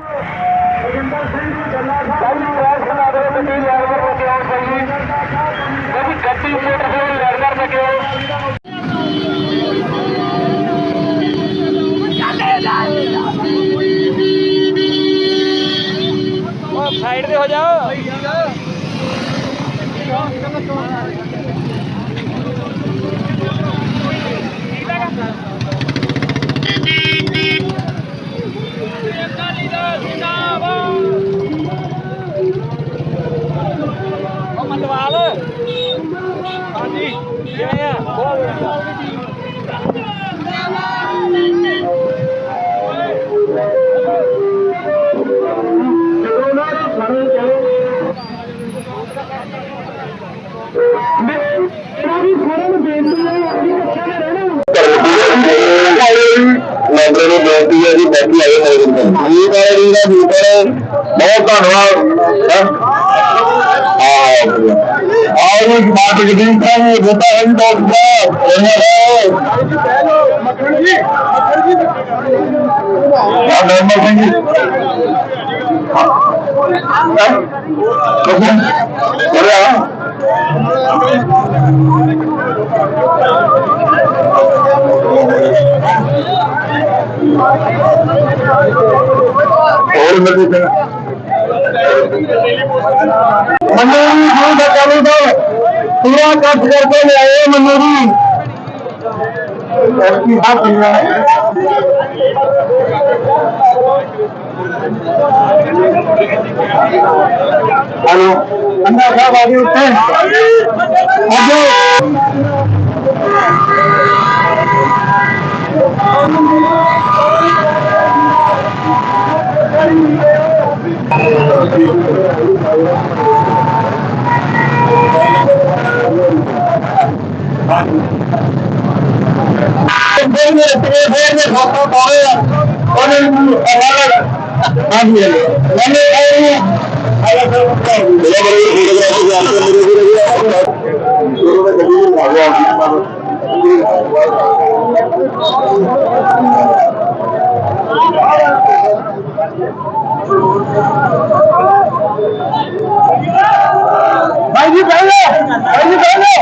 ਰਜਿੰਦਰ ਸਿੰਘ ਜੀ ਜੱਲਾ ਸਾਹਿਬ ਨੂੰ ਰਾਜ ਖਲਾ ਦੇ ਗੱਡੀ ਲੈਵਰ ਲੈ ਆਉਣ ਚਾਹੀਏ ਗੱਡੀ ਗੱਡੀ ਮੋਟਰਸਾਈਕਲ ਲੈਵਰ ਲੈ ਮੈਂਬਰ ਨੂੰ ਬੇਨਤੀ ਹੈ ਜੀ ਬਾਕੀ ਆਏ ਹੋਏ ਨੇ। ਜੀ ਵਾਲੇ ਜੀ ਦਾ ਵੀਰ ਬਹੁਤ ਧੰਨਵਾਦ। ਹੈਂ। ਆਹ ਆਹ ਜੀ ਬਾਤ ਜਗਦੀਪ ਸਿੰਘ ਬੋਤਾ ਹੈ ਜੀ ਬਹੁਤ ਧੰਨਵਾਦ। ਹੋਰ ਮਿਲਦੀ ਸਿੰਘ ਮੰਨੂ ਜੀ ਜੀ ਦਾ ਕੰਮ ਦਾ ਪੂਰਾ ਕੱਟ ਕਰਕੇ ਲਿਆਏ ਮੰਨੂ ਜੀ। ਐਸਪੀ ਸਾਹਿਬ ਜੀ ਹੈਲੋ, ਅੰਨਾ ਸਾਹਿਬ ਆ ਗਏ ਉੱਤੇ ਆਜੋ ਬੰਦੇ ਨੇ ਤੇ ਫੇਰ ਨੇ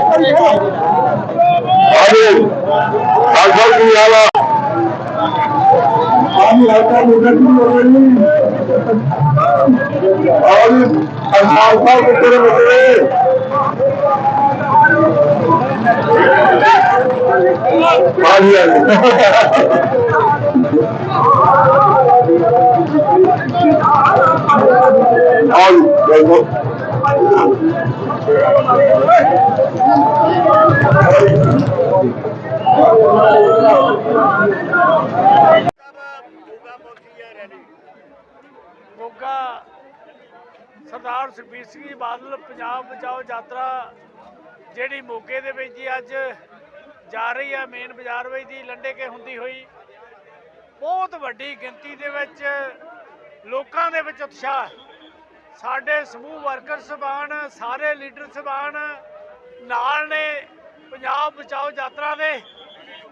ਖਾਤਾ ਪਾਏ ਆ ਉਹਨੇ ਨੂੰ ਹਵਾਲਾ ਹਾਂਜੀ ਮੈਨੇ ਇਹ ਆਇਆ ਸਰ ਬੜਾ ਹਾਂਜੀ ਹਾਂਜੀ ਹਾਂਜੀ ਮੋਗਾ ਸਰਦਾਰ ਸੁਖਬੀਰ ਸਿੰਘ ਬਾਦਲ ਪੰਜਾਬ ਬਚਾਓ ਯਾਤਰਾ ਜਿਹੜੀ ਮੋਗੇ ਦੇ ਵਿੱਚ ਜੀ ਅੱਜ ਜਾ ਰਹੀ ਹੈ ਮੇਨ ਬਾਜ਼ਾਰ ਵਿੱਚ ਦੀ ਲੰਡੇ ਕੇ ਹੁੰਦੀ ਹੋਈ। ਬਹੁਤ ਵੱਡੀ ਗਿਣਤੀ ਦੇ ਵਿੱਚ ਲੋਕਾਂ ਦੇ ਵਿੱਚ ਉਤਸ਼ਾਹ ਸਾਡੇ ਸਮੂਹ ਵਰਕਰ ਸਭਾਨ, ਸਾਰੇ ਲੀਡਰ ਸਭਾਨ ਨਾਲ ਨੇ ਪੰਜਾਬ ਬਚਾਓ ਯਾਤਰਾ ਦੇ।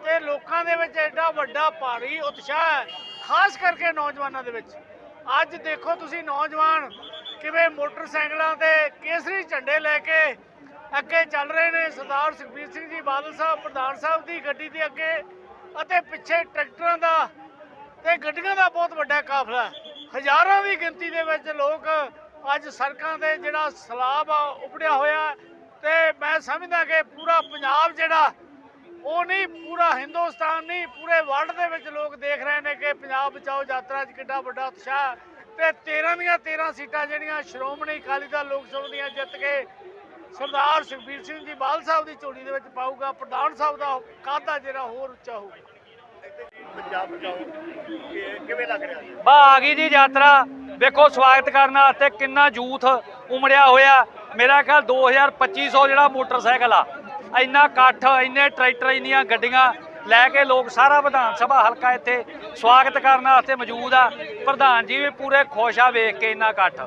ਤੇ ਲੋਕਾਂ ਦੇ ਵਿੱਚ ਐਡਾ ਵੱਡਾ ਭਾਰੀ ਉਤਸ਼ਾਹ ਹੈ, ਖਾਸ ਕਰਕੇ ਨੌਜਵਾਨਾਂ ਦੇ ਵਿੱਚ। ਅੱਜ ਦੇਖੋ ਤੁਸੀਂ ਨੌਜਵਾਨ ਕਿਵੇਂ ਮੋਟਰਸਾਈਕਲਾਂ ਤੇ ਕੇਸਰੀ ਝੰਡੇ ਲੈ ਕੇ ਅੱਗੇ ਚੱਲ ਰਹੇ ਨੇ ਸਰਦਾਰ ਸੁਖਬੀਰ ਸਿੰਘ ਜੀ, ਬਾਦਲ ਸਾਹਿਬ, ਪ੍ਰਧਾਨ ਸਾਹਿਬ ਦੀ ਗੱਡੀ ਦੇ ਅੱਗੇ ਅਤੇ ਪਿੱਛੇ ਟਰੈਕਟਰਾਂ ਦਾ ਤੇ ਗੱਡੀਆਂ ਦਾ ਬਹੁਤ ਵੱਡਾ ਕਾਫਲਾ ਹਜ਼ਾਰਾਂ ਦੀ ਗਿਣਤੀ ਦੇ ਵਿੱਚ ਲੋਕ ਅੱਜ ਸੜਕਾਂ ਦੇ ਜਿਹੜਾ ਸਲਾਬ ਆ, ਉਪੜਿਆ ਹੋਇਆ ਹੈ ਤੇ ਮੈਂ ਸਮਝਦਾ ਕਿ ਪੂਰਾ ਪੰਜਾਬ ਜਿਹੜਾ, ਉਹ ਨਹੀਂ, ਪੂਰਾ ਹਿੰਦੁਸਤਾਨ ਨਹੀਂ, ਪੂਰੇ ਵਰਲਡ ਦੇ ਵਿੱਚ ਲੋਕ ਦੇਖ ਰਹੇ ਨੇ ਕਿ ਪੰਜਾਬ ਬਚਾਓ ਯਾਤਰਾ 'ਚ ਕਿੱਡਾ ਵੱਡਾ ਉਤਸ਼ਾਹ ਹੈ। ਤੇ 13 ਦੀਆਂ 13 ਸੀਟਾਂ ਜਿਹੜੀਆਂ ਸ਼੍ਰੋਮਣੀ ਅਕਾਲੀ ਦਲ, ਲੋਕ ਸਭਾ ਦੀਆਂ ਜਿੱਤ ਕੇ ਸਰਦਾਰ ਸੁਖਬੀਰ ਸਿੰਘ ਜੀ ਬਾਲ ਸਾਹਿਬ ਦੀ ਝੋਲੀ ਦੇ ਵਿੱਚ ਪਾਊਗਾ ਪ੍ਰਧਾਨ ਸਾਹਿਬ ਦਾ ਕਾਹਦਾ ਜਿਹੜਾ ਹੋਰ ਉੱਚਾ ਹੋਊਗਾ? ਪੰਜਾਬ ਬਚਾਓ ਕਿਵੇਂ ਲੱਗ ਰਿਹਾ? ਜੀ ਬਾ ਆ ਗਈ ਜੀ ਯਾਤਰਾ। ਵੇਖੋ ਸਵਾਗਤ ਕਰਨ ਵਾਸਤੇ ਕਿੰਨਾ ਯੂਥ ਉਮੜਿਆ ਹੋਇਆ। ਮੇਰਾ ਖਿਆਲ 2250 ਜਿਹੜਾ ਮੋਟਰਸਾਈਕਲ ਆ ਇੰਨਾ ਇਕੱਠ ਇੰਨੇ ਟਰੈਕਟਰ ਇੰਨੀਆਂ ਗੱਡੀਆਂ ਲੈ ਕੇ ਲੋਕ ਸਾਰਾ ਵਿਧਾਨ ਸਭਾ ਹਲਕਾ ਇੱਥੇ ਸਵਾਗਤ ਕਰਨ ਵਾਸਤੇ ਮੌਜੂਦ ਆ। ਪ੍ਰਧਾਨ ਜੀ ਵੀ ਪੂਰੇ ਖੁਸ਼ ਆ ਵੇਖ ਕੇ ਇੰਨਾ ਇਕੱਠ।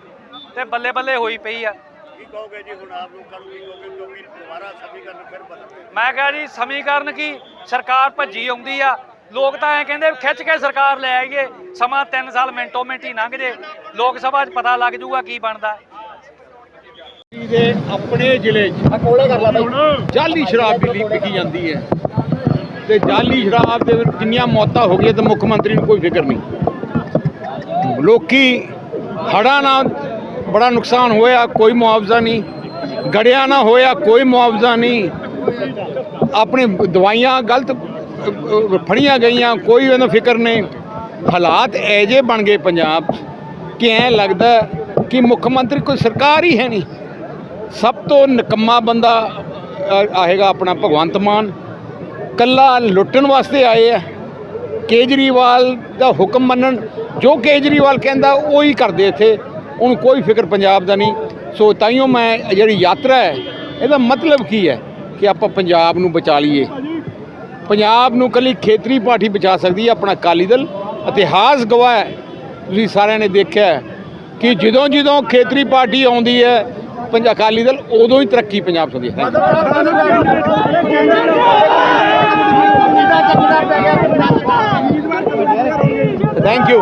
ਤੇ ਬੱਲੇ ਬੱਲੇ ਹੋਈ ਪਈ ਆ। ਕੀ ਕਹੋਗੇ ਜੀ ਹੁਣ ਆਪ ਲੋਕਾਂ ਨੂੰ ਕੀ ਕਹੋਗੇ? ਕਿਉਂਕਿ ਦੁਬਾਰਾ ਸਮੀਕਰਨ ਫਿਰ ਬਦਲ ਮੈਂ ਕਿਹਾ ਜੀ ਸਮੀਕਰਨ ਕੀ? ਸਰਕਾਰ ਭੱਜੀ ਆਉਂਦੀ ਆ। ਲੋਕ ਤਾਂ ਐ ਕਹਿੰਦੇ ਖਿੱਚ ਕੇ ਸਰਕਾਰ ਲੈ ਆਈਏ। ਸਮਾਂ 3 ਸਾਲ ਮਿੰਟੋ ਮਿੰਟ ਹੀ ਲੰਘ ਜੇ। ਲੋਕ ਸਭਾ 'ਚ ਪਤਾ ਲੱਗ ਜਾਊਗਾ ਕੀ ਬਣਦਾ। ਦੇ ਆਪਣੇ ਜ਼ਿਲ੍ਹੇ 'ਚ ਜਾਲੀ ਸ਼ਰਾਬ ਵੀ ਵਿਕੀ ਜਾਂਦੀ ਹੈ। ਤੇ ਜਾਲੀ ਸ਼ਰਾਬ ਦੇ ਵਿੱਚ ਕਿੰਨੀਆਂ ਮੌਤਾਂ ਹੋ ਗਈਆਂ ਤੇ ਮੁੱਖ ਮੰਤਰੀ ਨੂੰ ਕੋਈ ਫਿਕਰ ਨਹੀਂ। ਲੋਕੀ ਹੜ੍ਹਾਂ ਨਾਲ ਬੜਾ ਨੁਕਸਾਨ ਹੋਇਆ, ਕੋਈ ਮੁਆਵਜ਼ਾ ਨਹੀਂ। ਗੜਿਆ ਨਾ ਹੋਇਆ, ਕੋਈ ਮੁਆਵਜ਼ਾ ਨਹੀਂ। ਆਪਣੀ ਦਵਾਈਆਂ ਗਲਤ ਫੜੀਆਂ ਗਈਆਂ, ਕੋਈ ਉਹਨੂੰ ਫਿਕਰ ਨਹੀਂ। ਹਾਲਾਤ ਐਜੇ ਬਣ ਗਏ ਪੰਜਾਬ 'ਚ ਕਿ ਐਂ ਲੱਗਦਾ ਕਿ ਮੁੱਖ ਮੰਤਰੀ ਕੋਈ ਸਰਕਾਰ ਹੀ ਹੈ ਨਹੀਂ। ਸਭ ਤੋਂ ਨਿਕੰਮਾ ਬੰਦਾ ਆਏਗਾ ਆਪਣਾ ਭਗਵੰਤ ਮਾਨ। ਕੱਲਾ ਲੁੱਟਣ ਵਾਸਤੇ ਆਏ ਆ। ਕੇਜਰੀਵਾਲ ਦਾ ਹੁਕਮ ਮੰਨਣ, ਜੋ ਕੇਜਰੀਵਾਲ ਕਹਿੰਦਾ, ਉਹੀ ਕਰਦੇ ਇੱਥੇ। ਉਹਨੂੰ ਕੋਈ ਫਿਕਰ ਪੰਜਾਬ ਦਾ ਨਹੀਂ। ਸੋ ਤਾਈਓ ਮੈਂ ਜਿਹੜੀ ਯਾਤਰਾ ਹੈ ਇਹਦਾ ਮਤਲਬ ਕੀ ਹੈ ਕਿ ਆਪਾਂ ਪੰਜਾਬ ਨੂੰ ਬਚਾ ਲਈਏ। ਪੰਜਾਬ ਨੂੰ ਕੱਲੀ ਖੇਤਰੀ ਪਾਰਟੀ ਬਚਾ ਸਕਦੀ ਹੈ ਆਪਣਾ ਅਕਾਲੀ ਦਲ। ਇਤਿਹਾਸ ਗਵਾਹ ਹੈ ਤੁਸੀਂ ਸਾਰਿਆਂ ਨੇ ਦੇਖਿਆ ਕਿ ਜਦੋਂ ਜਦੋਂ ਖੇਤਰੀ ਪਾਰਟੀ ਆਉਂਦੀ ਹੈ ਪੰਜਾਬ ਅਕਾਲੀ ਦਲ ਉਦੋਂ ਹੀ ਤਰੱਕੀ ਪੰਜਾਬ ਹੁੰਦੀ ਹੈ। Thank you